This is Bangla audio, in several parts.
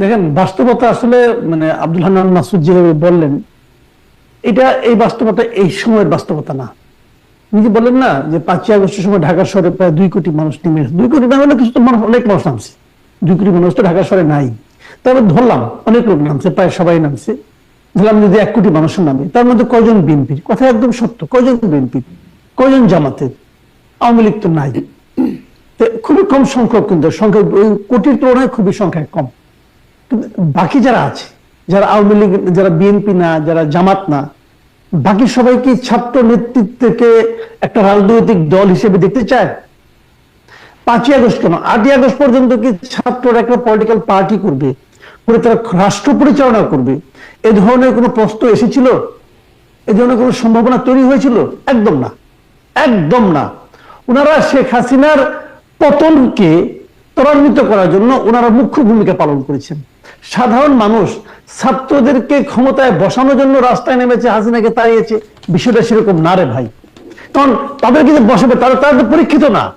দেখেন, বাস্তবতা আসলে মানে আব্দুল হান্নান মাসুদ যেভাবে বললেন, এটা এই বাস্তবতা এই সময়ের বাস্তবতা না। নিজে বললেন না যে পাঁচই আগস্টের সময় ঢাকা শহরে প্রায় দুই কোটি মানুষ নেমে। দুই কোটি না হলে কিছু তো মানুষ, অনেক মানুষ নামছে। দুই কোটি মানুষ তো ঢাকা শহরে নাই। তবে ধরলাম, অনেক লোক নামছে, প্রায় সবাই নামছে। ধরলাম যদি এক কোটি মানুষের নামে, তার মধ্যে কয়জন বিএনপির? কথা একদম সত্য, কয়জন বিএনপির? কয়জন জামাতের? আওয়ামী লীগ তো নাই। খুবই কম সংখ্যক কিন্তু, সংখ্যা, ওই কোটির তুলনায় খুবই সংখ্যায় কম। বাকি যারা আছে, যারা আওয়ামী লীগ, যারা বিএনপি না, যারা জামাত না, বাকি সবাই কি ছাত্র নেতৃত্বকে একটা রাজনৈতিক দল হিসেবে দেখতে চায়? পাঁচই আগস্ট কেন? আটই আগস্ট পর্যন্ত কি ছাত্ররা একটা পলিটিক্যাল পার্টি করবে? করে তারা রাষ্ট্র পরিচালনা করবে? এ ধরনের কোনো প্রশ্ন এসেছিল? এ ধরনের কোনো সম্ভাবনা তৈরি হয়েছিল? একদম না। একদম না। ওনারা শেখ হাসিনার পতনকে ত্বরান্বিত করার জন্য ওনারা মুখ্য ভূমিকা পালন করেছেন। সাধারণ মানুষ ছাত্রদেরকে ক্ষমতায় বসানোর জন্য রাস্তায় নেমেছে, হাসিনাকে তাড়িয়েছে, বিষয়টা সেরকম না রে ভাই। কারণ তাদেরকে যে বসাবে, তারা তারা তো পরীক্ষিত না।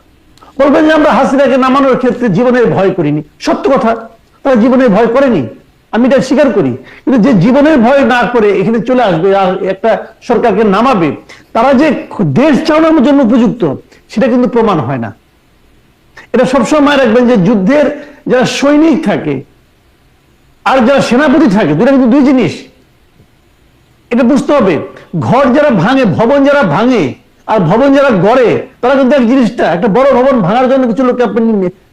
বলবেন যে আমরা হাসিনাকে নামানোর ক্ষেত্রে জীবনের ভয় করিনি। সত্য কথা, তারা জীবনের ভয় করেনি। আমি এটা স্বীকার করি। কিন্তু যে জীবনের ভয় না করে এখানে চলে আসবে আর একটা সরকারকে নামাবে, তারা যে দেশ চালানোর জন্য উপযুক্ত, সেটা কিন্তু প্রমাণ হয় না। এটা সবসময় রাখবেন যে যুদ্ধের যারা সৈনিক থাকে আর যারা সেনাপতি থাকে দুটা কিন্তু দুই জিনিস। এটা বুঝতে হবে, ঘর যারা ভাঙে, ভবন যারা ভাঙে, আর ভবন যারা গড়ে, তারা কিন্তু এক জিনিসটা, একটা বড় ভবন ভাঙার জন্য কিছু লোককে আপনি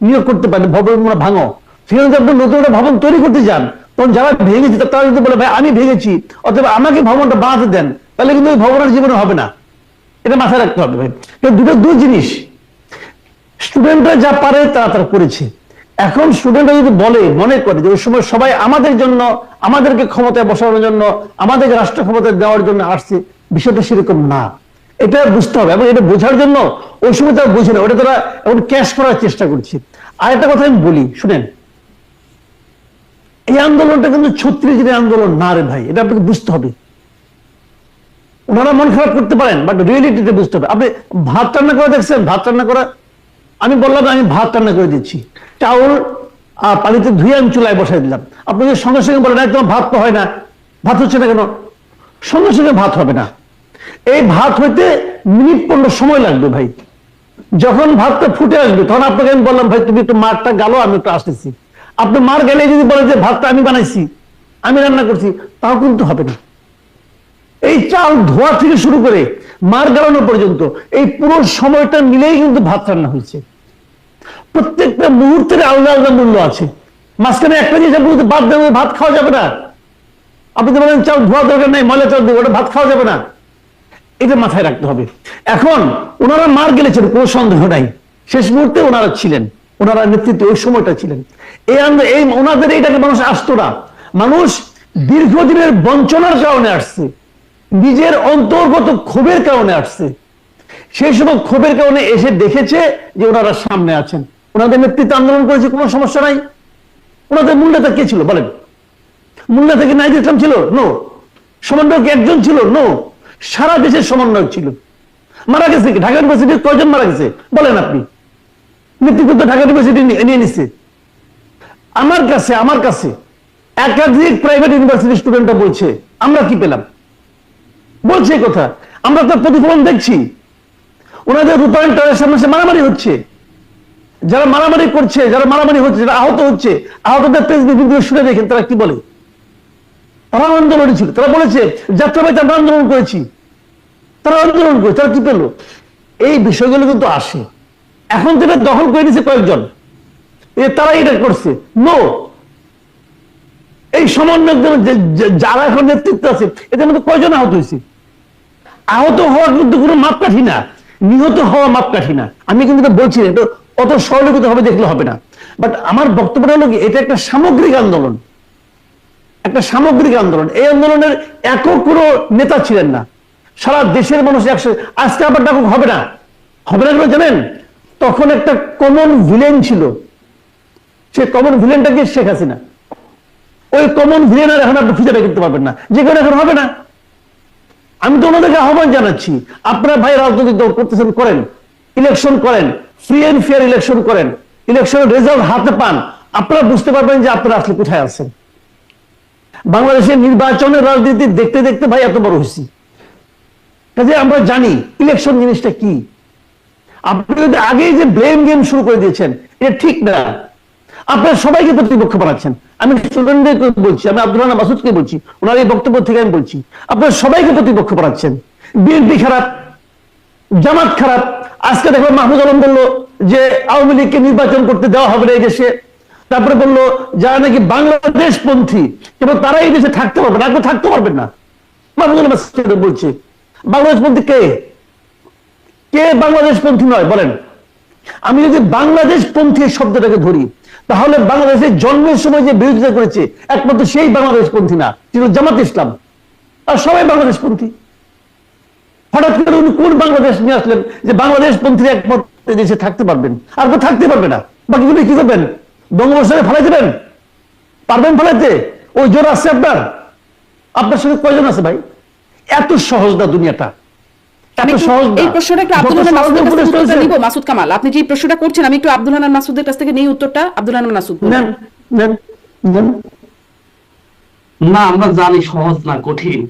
নিয়োগ করতে পারেন, ভবন ভাঙো। সেখানে আপনি নতুন একটা ভবন তৈরি করতে যান, তখন যারা ভেঙেছে তারা যদি বলে, ভাই, আমি ভেঙেছি, অথবা আমাকে ভবনটা বানাতে দেন তাহলে কিন্তু ওই ভবনের জীবনে হবে না। এটা মাথায় রাখতে হবে ভাই। দুটো দুই জিনিস। স্টুডেন্টরা যা পারে, তারা তারা করেছে। এখন স্টুডেন্টরা যদি বলে, মনে করে যে ওই সময় সবাই আমাদের জন্য, আমাদেরকে ক্ষমতায় বসানোর জন্য আমাদেরকে রাষ্ট্র ক্ষমতায় দেওয়ার জন্য আসছে, বিষয়টা সেরকম না। এটা বুঝতে হবে এবং এটা বোঝার জন্য ওই সময় তারা বুঝে না, ওটা তারা এখন ক্যাশ করার চেষ্টা করছে। আর একটা কথা আমি বলি, শুনেন। এই আন্দোলনটা কিন্তু ছত্রিশ দিনের আন্দোলন না রে ভাই, এটা আপনাকে বুঝতে হবে। ওনারা মন খারাপ করতে পারেন বাট রিয়েলিটিতে বুঝতে হবে। আপনি ভাত রান্না করে দেখছেন, ভাত রান্না করা আমি বললাম, আমি ভাত রান্না করে দিচ্ছি। চাউল পানিতে ধুয়ে আমি চুলায় বসাই দিলাম। আপনি যদি সঙ্গে সঙ্গে বলেন, একদম ভাত তো হয় না, ভাত হচ্ছে না কেন? সঙ্গে সঙ্গে ভাত হবে না। এই ভাত হইতে মিনিট পনেরো সময় লাগবে ভাই। যখন ভাতটা ফুটে আসবে, তখন আপনাকে আমি বললাম, ভাই, তুমি একটু মারটা গালো, আমি একটু আসতেছি। আপনি মার গেলে যদি বলে যে, ভাতটা আমি বানাইছি, আমি রান্না করছি, তাও কিন্তু হবে না। এই চাল ধোয়া থেকে শুরু করে মার গালানো পর্যন্ত এই পুরো সময়টা মিলেই কিন্তু ভাত রান্না হয়েছে। প্রত্যেকটা মুহূর্তের আলাদা আলাদা মূল্য আছে। মাঝখানে একটা জিনিস আপনি বাদ দেবেন ভাত খাওয়া যাবে না। আপনি তো বলেন চাল ধোয়া দরকার নাই, ময়লা চাল দেবো ওটা ভাত খাওয়া যাবে না। এটা মাথায় রাখতে হবে। এখন ওনারা মার গেলেছেন, কোনো সন্দেহ নাই। শেষ মুহূর্তে ওনারা ছিলেন। ওনারা নেতৃত্বে ওই সময়টা ছিলেন। এই এই ওনাদের এইটাকে মানুষ আসতো না। মানুষ দীর্ঘদিনের বঞ্চনার কারণে আসছে। নিজের অন্তর্গত ক্ষোভের কারণে আসছে। সেই সময় ক্ষোভের কারণে এসে দেখেছে যে ওনারা সামনে আছেন। ওনাদের নেতৃত্বে আন্দোলন করেছে, কোনো সমস্যা নাই। ওনাদের মূল নেতা কে ছিল? বলেন। মূল নেতা কি নাইজুল ইসলাম ছিল? নো। সমন্বয়ক একজন ছিল? নো। সারা দেশের সমন্বয়ক ছিল। মারা গেছে কি? ঢাকা ইউনিভার্সিটির কয়জন মারা গেছে? বলেন আপনি। নেতৃত্ব তো ঢাকা ইউনিভার্সিটি নিয়ে নিছে। আমার কাছে আমার কাছে একাধিক প্রাইভেট ইউনিভার্সিটি স্টুডেন্টরা বলছে, আমরা কি পেলাম? বলছে কথা। আমরা তো প্রতিফলন দেখছি। ওনাদের রূপায়ণ টাওয়ারের সামনে মারামারি হচ্ছে। যারা মারামারি করছে, যারা মারামারি হচ্ছে, যারা আহত হচ্ছে, আহতদের প্রেস ভিডিও শুনে দেখেন তারা কি বলে। তারা আন্দোলনে ছিল। তারা বলেছে, যাত্রাবাড়িতে আমরা আন্দোলন করেছি। তারা আন্দোলন করে, তারা কি পেল? এই বিষয়গুলো কিন্তু আসে। এখন তো এটা দখল করে নিছে কয়েকজন। তারা এটা করছে। নো এই সমন্বয় যারা এখন নেতৃত্ব আছে, এদের মধ্যে কয়জন আহত হয়েছে? আহত হওয়ার কিন্তু কোনো মাপকাঠি না। নিহত হওয়া মাপকাঠি না। আমি কিন্তু এটা বলছি না, অত সরলীকৃত হবে দেখলে হবে না। বাট আমার বক্তব্যটা হলো কি এটা একটা সামগ্রিক আন্দোলন। একটা সামগ্রিক আন্দোলন। এই আন্দোলনের একক কোনো নেতা ছিলেন না। সারা দেশের মানুষ একসাথে আজকে আবার ডাকুক হবে না। হবে না কেন জানেন? তখন একটা কমন ভিলেন ছিল। সে কমন ভিলেনটা কি? শেখ হাসিনা। ওই কমন ভিলেন আর এখন আপনি খুঁজে বের করতে পারবেন না। যে কোনো এখন হবে না। আমি তো ওনাদেরকে আহ্বান জানাচ্ছি, আপনারা ভাই রাজনৈতিক দল করতেছেন, করেন। ইলেকশন করেন ফ্রি এন্ড ফেয়ার ইলেকশন করেন। ইলেকশনের রেজাল্ট হাতে পান। আপনারা বুঝতে পারবেন যে আপনারা আসলে কোথায় আছেন। বাংলাদেশের নির্বাচনের রাজনীতি দেখতে দেখতে ভাই এত বড় হয়েছি। কাজে আমরা জানি ইলেকশন জিনিসটা কি। আপনি যদি আগেই যে ব্লেম গেম শুরু করে দিয়েছেন, এটা ঠিক না। আপনারা সবাইকে প্রতিপক্ষ বানাচ্ছেন। আমি স্টুডেন্টদেরকে বলছি, আমি আব্দুল রানা মাসুদকে বলছি, ওনার এই বক্তব্য থেকে আমি বলছি, আপনারা সবাইকে প্রতিপক্ষ বানাচ্ছেন। বিএনপি খারাপ, জামাত খারাপ, আজকে দেখো মাহমুদ আলম বলল যে আওয়ামী লীগকে নির্বাচন করতে দেওয়া হবে না এই দেশে। তারপরে বলল যারা নাকি বাংলাদেশ পন্থী কেবল তারা এই দেশে থাকতে পারবে না থাকতে পারবেন না। মাহমুদ আলম বলছে বাংলাদেশ পন্থী কে? কে বাংলাদেশ পন্থী নয়, বলেন। আমি যদি বাংলাদেশ পন্থী শব্দটাকে ধরি তাহলে বাংলাদেশের জন্মের সময় যে বিরোধিতা করেছে, একমাত্র সেই বাংলাদেশ পন্থী না ছিল জামাত ইসলাম। আর সবাই বাংলাদেশ পন্থী হঠাৎ করে উনি কোন বাংলাদেশ নিয়ে আসলেন যে বাংলাদেশ পন্থী একমাত্র দেশে থাকতে পারবেন? আর তো থাকতে পারবে না। বাকিগুলো কি করবেন? বঙ্গোপসাগরে ফেলাই দেবেন পারবেন ফেলাইতে? ওই জোর আছে আপনার? আপনার সঙ্গে কয়জন আছে ভাই? এত সহজ না দুনিয়াটা। আমি এত একটু- সহজ না। এই প্রশ্নটা একটু আব্দুল হান্নান সহজে মাসুদের কাছ থেকে উপদেশ উত্তরটা চলছে, নিব মাসুদ কামাল। আপনি যে প্রশ্নটা করছেন আমি একটু আব্দুল হান্নান মাসুদের কাছ থেকে নিই উত্তরটা। আব্দুল হান্নান মাসুদ নেন নেন নেন। না আমরা জানি সহজ না কঠিন।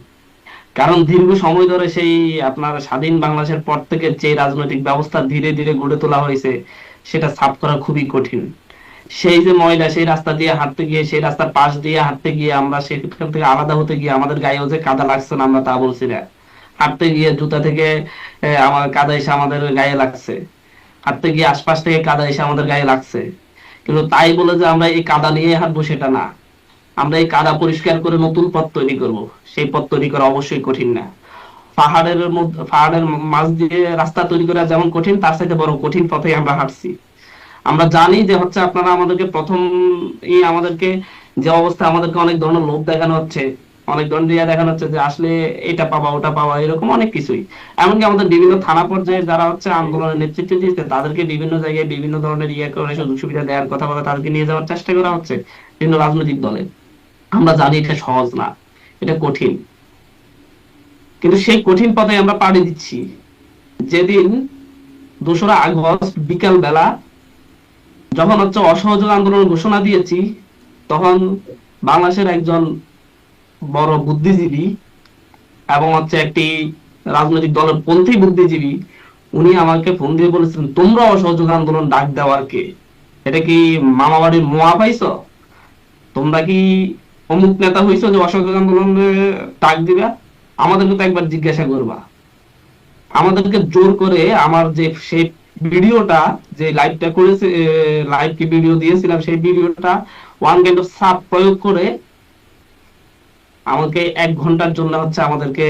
কারণ দীর্ঘ সময় ধরে সেই আপনার স্বাধীন বাংলাদেশের পর থেকে যে রাজনৈতিক ব্যবস্থা ধীরে ধীরে গড়ে তোলা হয়েছে সেটা সাফ করা খুবই কঠিন। সেই যে ময়লা সেই রাস্তা দিয়ে হাঁটতে গিয়ে সেই রাস্তার পাশ দিয়ে হাঁটতে গিয়ে আমরা সেখান থেকে আলাদা হতে গিয়ে আমাদের গায়েও যে কাদা লাগছে না আমরা তা বলছি না। হাঁটতে গিয়ে জুতা থেকে আমার কাদা এসে আমাদের গায়ে লাগছে। হাঁটতে গিয়ে আশপাশ থেকে কাদা এসে আমাদের গায়ে লাগছে। কিন্তু তাই বলে যে আমরা এই কাদা নিয়ে হাঁটবো সেটা না। আমরা এই কাদা পরিষ্কার করে নতুন পথ তৈরি করব। সেই পথ তৈরি করা অবশ্যই কঠিন না। পাহাড়ের মধ্যে, পাহাড়ের মাঝ দিয়ে রাস্তা তৈরি করা যেমন কঠিন, তার সাথে বড় কঠিন পথে আমরা হাঁটছি। আমরা জানি যে হচ্ছে আপনারা আমাদেরকে প্রথম আমাদেরকে যে অবস্থা আমাদেরকে অনেক ধরনের লোভ দেখানো হচ্ছে। অনেক ইয়া দেখানো হচ্ছে যে আসলে এটা পাবা ওটা পাবা এরকম অনেক কিছুই। এমনকি আমাদের বিভিন্ন থানা পর্যায়ে যারা হচ্ছে আন্দোলনের নেতৃত্ব দিচ্ছে তাদেরকে বিভিন্ন জায়গায় বিভিন্ন ধরনের ইয়ে করে সুযোগ সুবিধা দেওয়ার কথা বলে তাদেরকে নিয়ে যাওয়ার চেষ্টা করা হচ্ছে বিভিন্ন রাজনৈতিক দলে আমরা জানি এটা সহজ না, এটা কঠিন। কিন্তু সেই কঠিন পথে আমরা পাড়ি দিচ্ছি। যেদিন দোসরা আগস্ট বিকাল বেলা যখন হচ্ছে অসহযোগ আন্দোলন ঘোষণা দিয়েছি, তখন বাংলাদেশের একজন বড় বুদ্ধিজীবী এবং হচ্ছে একটি রাজনৈতিক দলের পন্থী বুদ্ধিজীবী, উনি আমাকে ফোন দিয়ে বলেছিলেন, তোমরা অসহযোগ আন্দোলন ডাক দেওয়ার কে? এটা কি মামা বাড়ির মোয়া পাইছো? তোমরা কি অমুক নেতা হইছো যে অসহযোগ আন্দোলনে ডাক দিবা? আমাদেরকে তো একবার জিজ্ঞাসা করবা। আমাদেরকে জোর করে আমার যে সেই ভিডিওটা, যে লাইভটা করেছে লাইভ কি ভিডিও দিয়েছিলাম, সেই ভিডিওটা ওয়ান কাইন্ড অফ সাব প্রয়োগ করে আমাকে এক ঘণ্টার জন্য হচ্ছে আমাদেরকে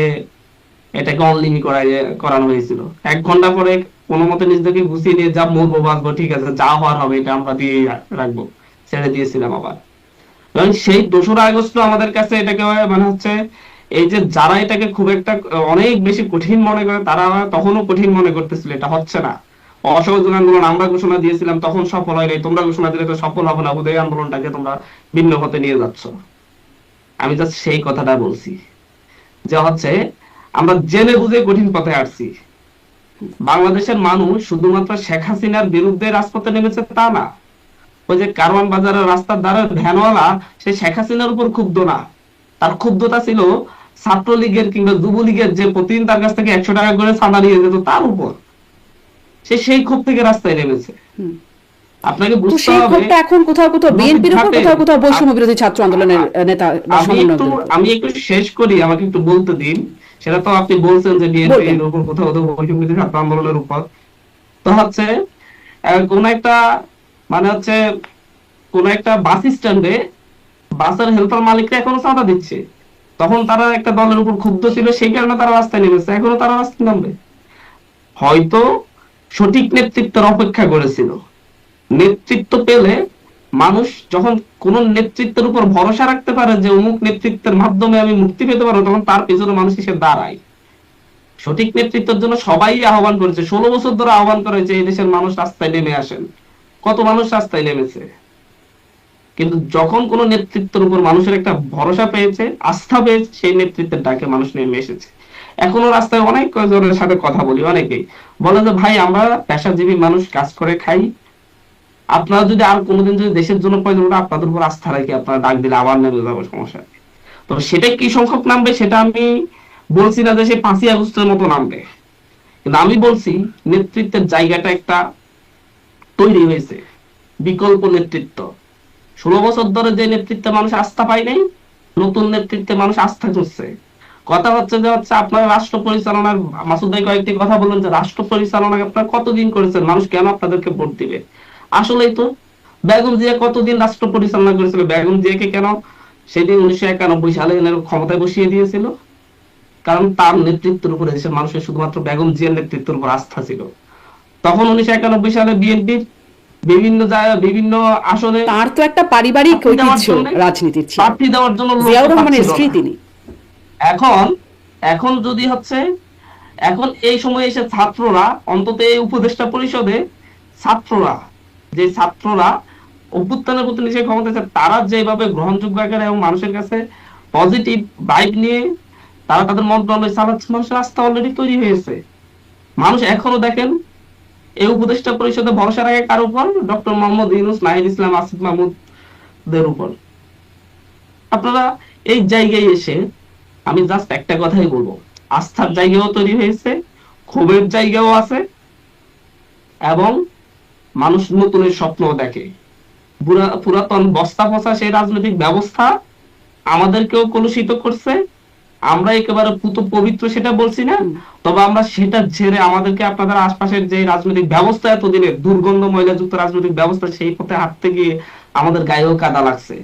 এটাকে অনলিমি করা করানো হয়েছিল। এক ঘণ্টা পরে কোনো মতে নিজেদেরকে গুছিয়ে নিয়ে যা মরবো বাঁচবো, ঠিক আছে, যা হওয়ার হবে এটা আমরা দিয়ে রাখব, ছেড়ে দিয়েছিলাম আবার। এবং সেই দোসরা আগস্ট আমাদের কাছে এটাকে মানে হচ্ছে এই যে যারা এটাকে খুব একটা, অনেক বেশি কঠিন মনে করে, তারা তখনও কঠিন মনে করতেছিল, এটা হচ্ছে না। অসহযোগ আন্দোলন আমরা ঘোষণা দিয়েছিলাম, তখন সফল হয় নাই, তোমরা ঘোষণা দিলে তো সফল হবে না, উদয় আন্দোলনটাকে তোমরা ভিন্ন পথে নিয়ে যাচ্ছ। আমি জাস্ট সেই কথাটা বলছি। যে হচ্ছে, আমরা জেনে বুঝে কঠিন পথে আসছি। বাংলাদেশের মানুষ শুধুমাত্র শেখ হাসিনার বিরুদ্ধে রাজপথে নেমেছে তা না। ওই যে কারওয়ান বাজারের রাস্তার দ্বারা ভ্যানওয়ালা, সে শেখ হাসিনার উপর ক্ষুব্ধ না। তার ক্ষুব্ধতা ছিল ছাত্রলীগের কিংবা যুবলীগের যে প্রতিদিন তার কাছ থেকে একশো টাকা করে চাঁদা নিয়ে যেত তার উপর। সে সেই ক্ষোভ থেকে রাস্তায় নেমেছে। আপনাকে বুঝতে হবে ক্ষোভটা এখন কোথাও কোথাও বিএনপির উপর কোথাও কোথাও বৈষম্য বিরোধী ছাত্র আন্দোলনের নেতা আমি একটু সমন্বয়কদের উপর। আমি একটু শেষ করি আমাকে একটু বলতে দিন। সেটা তো আপনি বলছেন যে বিএনপি উপর কোথাও কোথাও বৈষম্য ছাত্র আন্দোলনের উপর। তো হচ্ছে কোন একটা মানে হচ্ছে কোন একটা বাস স্ট্যান্ডে বাসের হেল্পার মালিকরা এখনও চাঁদা দিচ্ছে। তখন তারা একটা দলের উপর ক্ষুব্ধ ছিল সেই কারণে তারা রাস্তায় নেমেছে। এখনও তারা রাস্তায় নামবে। হয়তো সঠিক নেতৃত্বের অপেক্ষা করেছিল। নেতৃত্ব পেলে মানুষ যখন কোন নেতৃত্বের উপর ভরসা রাখতে পারে যে অমুক নেতৃত্বের মাধ্যমে আমি মুক্তি পেতে পারব, তখন তার পেছনে মানুষ এসে দাঁড়ায়। সঠিক নেতৃত্বের জন্য সবাই আহ্বান করেছে। ষোলো বছর ধরে আহ্বান করেছে এই দেশের মানুষ রাস্তায় নেমে আসেন। কত মানুষ রাস্তায় নেমেছে? কিন্তু যখন কোন নেতৃত্বের উপর মানুষের একটা ভরসা পেয়েছে, আস্থা পেয়েছে, সেই নেতৃত্বের ডাকে মানুষ নেমে এসেছে। এখনও রাস্তায় অনেক জনের সাথে কথা বলি, অনেকেই। বলে যে, ভাই, আমরা পেশাজীবী মানুষ, কাজ করে খাই। আপনারা যদি আর কোনোদিন যদি দেশের জন্য প্রয়োজন হয়, আপনাদের উপর আস্থা রাখি আপনারা ডাক দিলে আবার নেমে যাব, সমস্যা তো সেটা কি সংখ্যক নামবে সেটা আমি বলছি না যে সে পাঁচই আগস্টের মতো নামবে। কিন্তু আমি বলছি, নেতৃত্বের জায়গাটা একটা তৈরি হয়েছে, বিকল্প নেতৃত্ব। ষোলো বছর ধরে যে নেতৃত্বে মানুষ আস্থা পায় নাই, নতুন নেতৃত্বে মানুষ আস্থা করছে কথা হচ্ছে যে হচ্ছে আপনার রাষ্ট্র পরিচালনার, মাসুদ ভাই কয়েকটি কথা বললেন যে রাষ্ট্র পরিচালনা আপনারা কতদিন করেছেন? মানুষ কেন আপনাদেরকে ভোট দিবে? আসলেই তো বেগম জিয়া কতদিন রাষ্ট্র পরিচালনা করেছিল? বেগম জিয়াকে কেন সেদিন উনিশশো একানব্বই সালে ক্ষমতায় বসিয়ে দিয়েছিল? কারণ তার নেতৃত্বের উপরে দেশের মানুষের শুধুমাত্র বেগম জিয়ার নেতৃত্বের উপর আস্থা ছিল। তখন উনিশশো একানব্বই সালে বিএনপির বিভিন্ন জায়গায় বিভিন্ন আসনে তার তো একটা পারিবারিক ঐতিহ্য রাজনীতির ছিল। প্রার্থী দেওয়ার জন্য জিয়াউর রহমানের স্ত্রী তিনি। এখন এখন যদি হচ্ছে এখন এই সময় এসে ছাত্ররা অন্তত এই উপদেষ্টা পরিষদে ছাত্ররা যে ছাত্ররা অভ্যুত্থানের প্রতি নিজের ক্ষমতা আছে, তারা যেভাবে গ্রহণযোগ্য আকারে এবং মানুষের কাছে পজিটিভ ভাইব নিয়ে তারা তাদের মন্ত্রণালয় চালাচ্ছে, মানুষের আস্থা অলরেডি তৈরি হয়েছে। মানুষ এখনও দেখেন, এই উপদেষ্টা পরিষদে ভরসা রাখে কার উপর? ডক্টর মোহাম্মদ ইউনুস, নাহিদ ইসলাম, আসিফ মাহমুদের উপর। আপনারা এই জায়গায় এসে, আমি জাস্ট একটা কথাই বলব। আস্থার জায়গাও তৈরি হয়েছে, ক্ষোভের জায়গাও আছে, এবং মানুষ নতুনের স্বপ্ন দেখে। পুরাতন বস্তা পচা সেই রাজনৈতিক ব্যবস্থা আমাদেরকেও কলুষিত করছে। আমরা একেবারে পুত পবিত্র সেটা বলছি না তবে আমরা সেটা ঝেড়ে আমাদেরকে আপনাদের আশপাশের যে রাজনৈতিক ব্যবস্থা এতদিনের দুর্গন্ধ ময়লাযুক্ত রাজনৈতিক ব্যবস্থা সেই পথে হাঁটতে গিয়ে আমাদের গায়েও কাদা লাগছে।